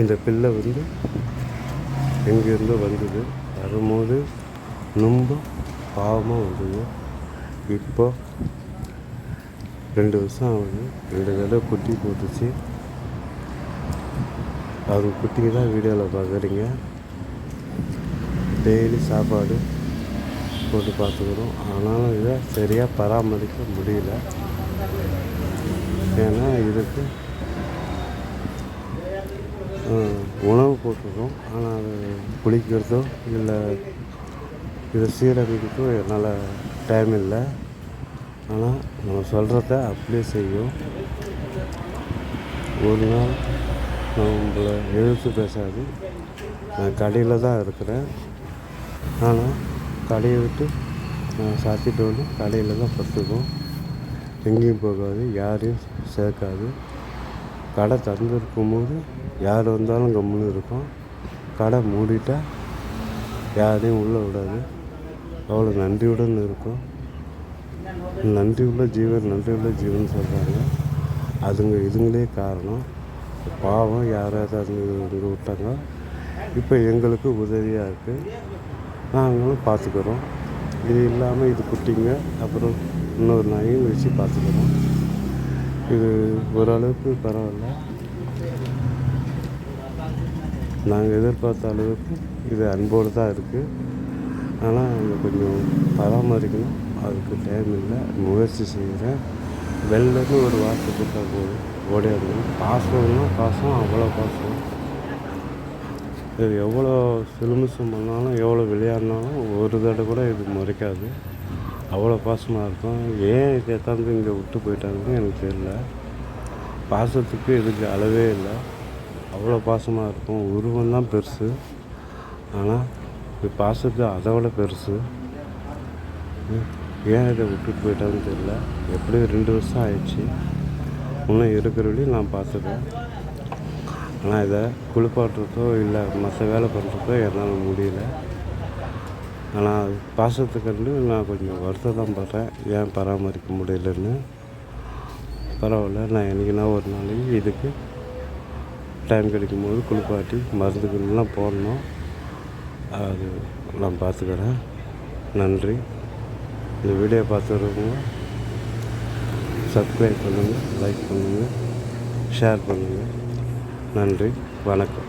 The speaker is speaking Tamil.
இந்த பிள்ளை வந்து எங்கேருந்தோ வந்தது. வரும்போது ரொம்ப பாவமாக வந்தது இப்போ ரெண்டு வருஷம் ஆகுது. ரெண்டு தடவை குட்டி போட்டுச்சு. அவங்க குட்டிங்க தான் வீடியோவில் பார்க்குறீங்க. டெய்லி சாப்பாடு போட்டு பார்த்துக்கிறோம். ஆனாலும் இதை சரியாக பராமரிக்க முடியல. ஏன்னா இதுக்கு உணவு போட்டுருக்கோம். ஆனால் அது குளிக்கிறதோ இல்லை இதை சீரமைக்கிறதோ என்னால் டைம் இல்லை. ஆனால் நம்ம சொல்கிறத அப்படியே செய்யும் ஒரு நாள் நம்மளை எழுத்து பேசாது. நான் கடையில் தான் இருக்கிறேன். ஆனால் கடையை விட்டு நான் சாத்திட்டு வந்து கடையில் தான் படுத்துக்கும் எங்கேயும் போகாது யாரையும் சேர்க்காது. கடை திறந்துருக்கும் போது யார் வந்தாலும் கம்முன்னு இருக்கும். கடை மூடிட்டா யாரையும் உள்ளே விடாது. அவ்வளோ நன்றியுடன் இருக்கும். நன்றி உள்ள ஜீவன் நன்றி உள்ள ஜீவன் சொல்கிறாங்க அதுங்க இதுங்களே காரணம். பாவம் யாராவது அதுங்க விட்டாங்க. இப்போ எங்களுக்கு உதவியாக இருக்குது நாங்களும் பார்த்துக்குறோம். இது இல்லாமல் இது குட்டிங்க. அப்புறம் இன்னொரு நாயும் வச்சு பார்த்துக்குறோம். இது ஓரளவுக்கு பரவாயில்ல. நாங்கள் எதிர்பார்த்த அளவுக்கு இது அன்போடு தான் இருக்குது ஆனால் அதை கொஞ்சம் பராமரிக்கணும். அதுக்கு டைம் இல்லை. முயற்சி செய்கிறேன். வெள்ளன்னு ஒரு வார்த்தை கொடுத்தா போதும். ஓடியாடுங்க பாசம்னா பாசம் அவ்வளோ பாசம். இது எவ்வளோ சிலுமிசம் பண்ணாலும் எவ்வளோ விளையாடினாலும் ஒரு தடவை கூட இது முறைக்காது. அவ்வளோ பாசமாக இருக்கும். ஏன் இதை எத்தாந்து இங்கே விட்டு போயிட்டாங்கன்னு எனக்கு தெரியல. பாசத்துக்கு இதுக்கு அளவே இல்லை. அவ்வளோ பாசமாக இருக்கும். உருவம் தான் பெருசு. ஆனால் இப்போ பாசத்து அதை விட பெருசு. ஏன் இதை விட்டுட்டு போயிட்டான்னு தெரியல. எப்படியும் ரெண்டு வருஷம் ஆயிடுச்சு. இன்னும் இருக்கிற நான் பார்த்துப்பேன் ஆனால் இதை குளிப்பாட்டுறதோ இல்லை மற்ற வேலை பண்ணுறதோ என்னால் முடியல. ஆனால் பாசத்துக்கு நான் கொஞ்சம் வருத்தம் தான் படுறேன். ஏன் பராமரிக்க முடியலன்னு. பரவாயில்ல நான் என்றைக்குனா ஒரு நாளைக்கு இதுக்கு டைம் கிடைக்கும்போது குளிப்பாட்டி மருந்துகள்லாம் போடணும். அது நான் பார்த்துக்கிறேன். நன்றி. இந்த வீடியோ பார்த்துருக்கவங்க சப்ஸ்கிரைப் பண்ணுங்கள் லைக் பண்ணுங்கள் ஷேர் பண்ணுங்கள் நன்றி. வணக்கம்.